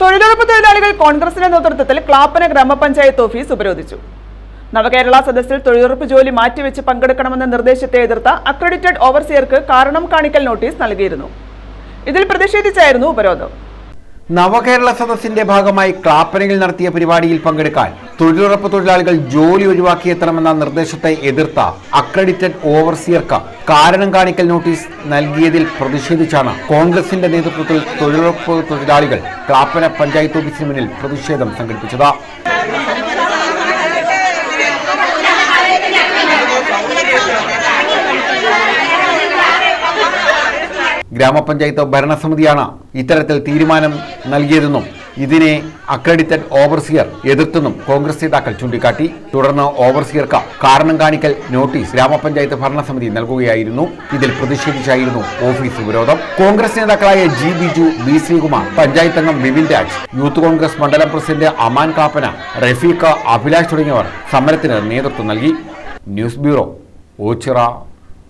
തൊഴിലുറപ്പ് തൊഴിലാളികൾ കോൺഗ്രസിന്റെ നേതൃത്വത്തിൽ ക്ലാപ്പന ഗ്രാമപഞ്ചായത്ത് ഓഫീസ് ഉപരോധിച്ചു. നവകേരള സദസ്സിൽ തൊഴിലുറപ്പ് ജോലി മാറ്റിവെച്ച് പങ്കെടുക്കണമെന്ന നിർദ്ദേശത്തെ എതിർത്ത അക്രഡിറ്റഡ് ഓവർസിയർക്ക് കാരണം കാണിക്കൽ നോട്ടീസ് നൽകിയിരുന്നു. ഇതിൽ പ്രതിഷേധിച്ചായിരുന്നു ഉപരോധം. നവകേരള സദസ്സിന്റെ ഭാഗമായി ക്ലാപ്പനയിൽ നടത്തിയ പരിപാടിയിൽ പങ്കെടുക്കാൻ തൊഴിലുറപ്പ് തൊഴിലാളികൾ ജോലി ഒഴിവാക്കിയെത്തണമെന്ന നിർദ്ദേശത്തെ എതിർത്ത അക്രഡിറ്റഡ് ഓവർസിയർക്ക് കാരണം കാണിക്കൽ നോട്ടീസ് നൽകിയതിൽ പ്രതിഷേധിച്ചാണ് കോൺഗ്രസിന്റെ നേതൃത്വത്തിൽ തൊഴിലുറപ്പ് തൊഴിലാളികൾ ക്ലാപ്പന പഞ്ചായത്ത് ഓഫീസിന് മുന്നിൽ പ്രതിഷേധം സംഘടിപ്പിച്ചത്. ഗ്രാമപഞ്ചായത്ത് ഭരണസമിതിയാണ് ഇത്തരത്തിൽ തീരുമാനം നൽകിയതെന്നും ഇതിനെ അക്രഡിറ്റഡ് ഓവർസിയർ എതിർത്തെന്നും കോൺഗ്രസ് നേതാക്കൾ ചൂണ്ടിക്കാട്ടി. തുടർന്ന് ഓവർസിയർക്ക് കാരണം കാണിക്കൽ നോട്ടീസ് ഗ്രാമപഞ്ചായത്ത് ഭരണസമിതി നൽകുകയായിരുന്നു. ഇതിൽ പ്രതിഷേധിച്ചായിരുന്നു ഓഫീസ് ഉപരോധം കോൺഗ്രസ് നേതാക്കളായ ജി ബിജു ബി ശ്രീകുമാർ പഞ്ചായത്ത് അംഗം വിപിൻ രാജ് യൂത്ത് കോൺഗ്രസ് മണ്ഡലം പ്രസിഡന്റ് അമാൻ കാപ്പന റഫീഖ് അഭിലാഷ് തുടങ്ങിയവർ സമരത്തിന് നേതൃത്വം നൽകി. News bureau Ochira.